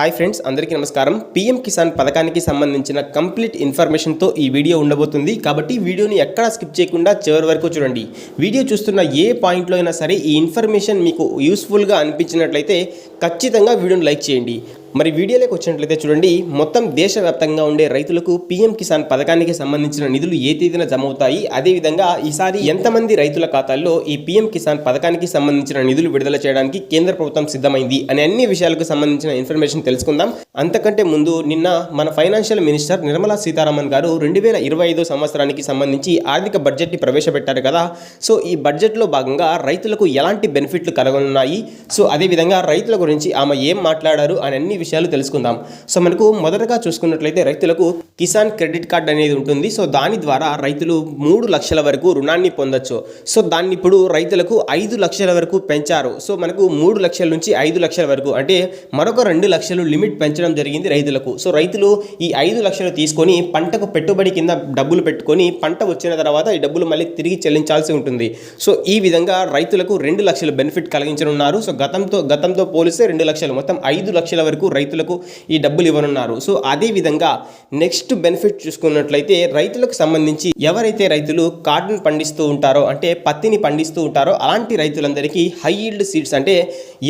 Hi friends అందరికీ నమస్కారం. PM Kisan పథకానికి సంబంధించిన కంప్లీట్ ఇన్ఫర్మేషన్తో ఈ వీడియో ఉండబోతుంది. కాబట్టి వీడియోని ఎక్కడా స్కిప్ చేయకుండా చివరి వరకు చూడండి. వీడియో చూస్తున్న ఏ పాయింట్లో అయినా సరే ఈ ఇన్ఫర్మేషన్ మీకు యూస్ఫుల్గా అనిపించినట్లయితే ఖచ్చితంగా వీడియోని లైక్ చేయండి. మరి వీడియోలోకి వచ్చినట్లయితే చూడండి మొత్తం దేశవ్యాప్తంగా ఉండే రైతులకు పీఎం కిసాన్ పథకానికి సంబంధించిన నిధులు ఏ తేదీన జమ అవుతాయి అదేవిధంగా ఈసారి ఎంతమంది రైతుల ఖాతాల్లో ఈ పీఎం కిసాన్ పథకానికి సంబంధించిన నిధులు విడుదల చేయడానికి కేంద్ర ప్రభుత్వం సిద్ధమైంది? అనే అన్ని విషయాలకు సంబంధించిన ఇన్ఫర్మేషన్ తెలుసుకుందాం. అంతకంటే ముందు నిన్న మన ఫైనాన్షియల్ మినిస్టర్ నిర్మలా సీతారామన్ గారు రెండు వేల ఇరవై ఐదో సంవత్సరానికి సంబంధించి ఆర్థిక బడ్జెట్ని ప్రవేశపెట్టారు కదా. సో ఈ బడ్జెట్లో భాగంగా రైతులకు ఎలాంటి బెనిఫిట్లు కలగనున్నాయి? సో అదేవిధంగా రైతుల గురించి ఆమె ఏం మాట్లాడారు? అని అన్ని విషయాలు తెలుసుకుందాం. సో మనకు మొదటగా చూసుకున్నట్లయితే రైతులకు కిసాన్ క్రెడిట్ కార్డ్ అనేది ఉంటుంది. సో దాని ద్వారా రైతులు మూడు లక్షల వరకు రుణాన్ని పొందొచ్చు. సో దాన్ని ఇప్పుడు రైతులకు ఐదు లక్షల వరకు పెంచారు. సో మనకు మూడు లక్షల నుంచి ఐదు లక్షల వరకు అంటే మరొక రెండు లక్షలు లిమిట్ పెంచడం జరిగింది రైతులకు. సో రైతులు ఈ ఐదు లక్షలు తీసుకొని పంటకు పెట్టుబడి కింద డబ్బులు పెట్టుకొని పంట వచ్చిన తర్వాత ఈ డబ్బులు మళ్ళీ తిరిగి చెల్లించాల్సి ఉంటుంది. సో ఈ విధంగా రైతులకు రెండు లక్షలు బెనిఫిట్ కలిగించనున్నారు. సో గతంతో గతంతో పోలిస్తే రెండు లక్షలు మొత్తం ఐదు లక్షల వరకు రైతులకు ఈ డబ్బులు ఇవ్వనున్నారు. సో అదే విధంగా నెక్స్ట్ బెనిఫిట్ చూసుకున్నట్లయితే రైతులకు సంబంధించి ఎవరైతే రైతులు కాటన్ పండిస్తూ ఉంటారో అంటే పత్తిని పండిస్తూ ఉంటారో అలాంటి రైతులందరికీ హై ఈల్డ్ సీడ్స్ అంటే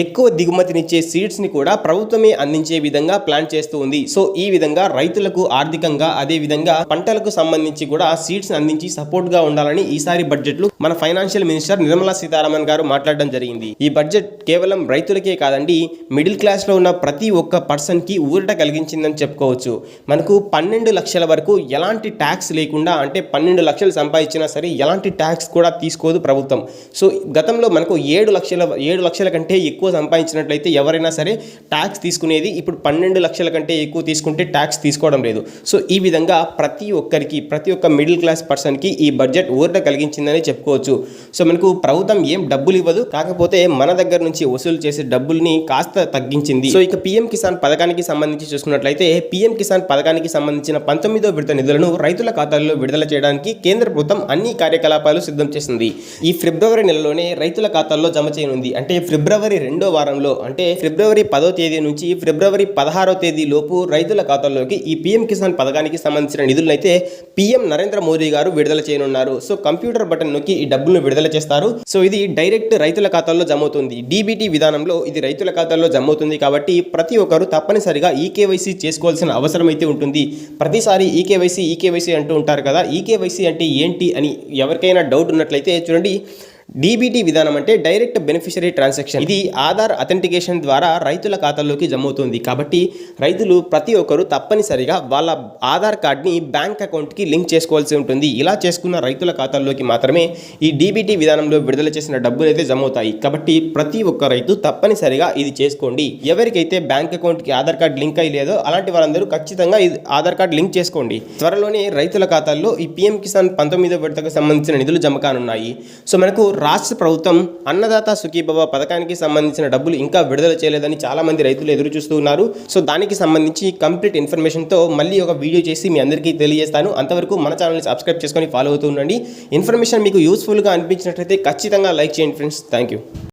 ఎక్కువ దిగుమతినిచ్చే సీడ్స్ని కూడా ప్రభుత్వమే అందించే విధంగా ప్లాన్ చేస్తూ ఉంది. సో ఈ విధంగా రైతులకు ఆర్థికంగా అదే విధంగా పంటలకు సంబంధించి కూడా సీడ్స్ అందించి సపోర్ట్గా ఉండాలని ఈసారి బడ్జెట్లు మన ఫైనాన్షియల్ మినిస్టర్ నిర్మలా సీతారామన్ గారు మాట్లాడడం జరిగింది. ఈ బడ్జెట్ కేవలం రైతులకే కాదండి మిడిల్ క్లాస్లో ఉన్న ప్రతి ఒక్క ఒక్క పర్సన్కి ఊరట కలిగించిందని చెప్పుకోవచ్చు. మనకు పన్నెండు లక్షల వరకు ఎలాంటి ట్యాక్స్ లేకుండా అంటే పన్నెండు లక్షలు సంపాదించినా సరే ఎలాంటి ట్యాక్స్ కూడా తీసుకోదు ప్రభుత్వం. సో గతంలో మనకు ఏడు లక్షల ఏడు లక్షల కంటే ఎక్కువ సంపాదించినట్లయితే ఎవరైనా సరే ట్యాక్స్ తీసుకునేది ఇప్పుడు పన్నెండు లక్షల కంటే ఎక్కువ తీసుకుంటే ట్యాక్స్ తీసుకోవడం లేదు. సో ఈ విధంగా ప్రతి ఒక్కరికి ప్రతి ఒక్క మిడిల్ క్లాస్ పర్సన్కి ఈ బడ్జెట్ ఊరట కలిగించిందని చెప్పుకోవచ్చు. సో మనకు ప్రభుత్వం ఏం డబ్బులు ఇవ్వదు కాకపోతే మన దగ్గర నుంచి వసూలు చేసే డబ్బుల్ని కాస్త తగ్గించింది. సో ఇక పిఎం కిసాన్ పథకానికి సంబంధించి చూసుకున్నట్లయితే పీఎం కిసాన్ పథకానికి సంబంధించిన పంతొమ్మిదో విడత నిధులను రైతుల ఖాతాల్లో విడుదల చేయడానికి కేంద్ర ప్రభుత్వం అన్ని కార్యకలాపాలు సిద్ధం చేసింది. ఈ ఫిబ్రవరి నెలలోనే రైతుల ఖాతాల్లో జమ చేయనుంది. అంటే ఫిబ్రవరి రెండో వారంలో అంటే ఫిబ్రవరి పదో తేదీ నుంచి ఫిబ్రవరి పదహారో తేదీ లోపు రైతుల ఖాతాల్లోకి ఈ పీఎం కిసాన్ పథకానికి సంబంధించిన నిధులను అయితే పీఎం నరేంద్ర మోదీ గారు విడుదల చేయనున్నారు. సో కంప్యూటర్ బటన్ నొక్కి ఈ డబ్బులను విడుదల చేస్తారు. సో ఇది డైరెక్ట్ రైతుల ఖాతాల్లో జమ అవుతుంది. డీబీటీ విధానంలో ఇది రైతుల ఖాతాల్లో జమ అవుతుంది కాబట్టి ప్రతి ఒక్కరు తప్పనిసరిగా ఈకేవైసీ చేసుకోవాల్సిన అవసరం అయితే ఉంటుంది. ప్రతిసారి ఈకేవైసీ ఈకేవైసీ అంటూ ఉంటారు కదా ఈకేవైసీ అంటే ఏంటి అని ఎవరికైనా డౌట్ ఉన్నట్లయితే చూడండి. డీబీటీ విధానం అంటే డైరెక్ట్ బెనిఫిషరీ ట్రాన్సాక్షన్. ఇది ఆధార్ అథెంటికేషన్ ద్వారా రైతుల ఖాతాల్లోకి జమ అవుతుంది కాబట్టి రైతులు ప్రతి ఒక్కరు తప్పనిసరిగా వాళ్ళ ఆధార్ కార్డ్ని బ్యాంక్ అకౌంట్కి లింక్ చేసుకోవాల్సి ఉంటుంది. ఇలా చేసుకున్న రైతుల ఖాతాల్లోకి మాత్రమే ఈ డీబీటీ విధానంలో విడుదల చేసిన డబ్బులు అయితే జమ అవుతాయి కాబట్టి ప్రతి ఒక్క రైతు తప్పనిసరిగా ఇది చేసుకోండి. ఎవరికైతే బ్యాంక్ అకౌంట్కి ఆధార్ కార్డ్ లింక్ అయ్యి లేదో అలాంటి వాళ్ళందరూ ఖచ్చితంగా ఇది ఆధార్ కార్డ్ లింక్ చేసుకోండి. త్వరలోనే రైతుల ఖాతాల్లో ఈ పీఎం కిసాన్ పంతొమ్మిదో విడతకు సంబంధించిన నిధులు జమ కానున్నాయి. సో మనకు రాష్ట్ర ప్రభుత్వం అన్నదాత సుఖీభవ పథకానికి సంబంధించిన డబ్బులు ఇంకా విడుదల చేయలేదని చాలామంది రైతులు ఎదురు చూస్తూ ఉన్నారు. సో దానికి సంబంధించి కంప్లీట్ ఇన్ఫర్మేషన్తో మళ్ళీ ఒక వీడియో చేసి మీ అందరికీ తెలియజేస్తాను. అంతవరకు మన ఛానల్ని సబ్స్క్రైబ్ చేసుకొని ఫాలో అవుతూ ఉండండి. ఇన్ఫర్మేషన్ మీకు యూస్ఫుల్గా అనిపించినట్లయితే ఖచ్చితంగా లైక్ చేయండి ఫ్రెండ్స్. Thank you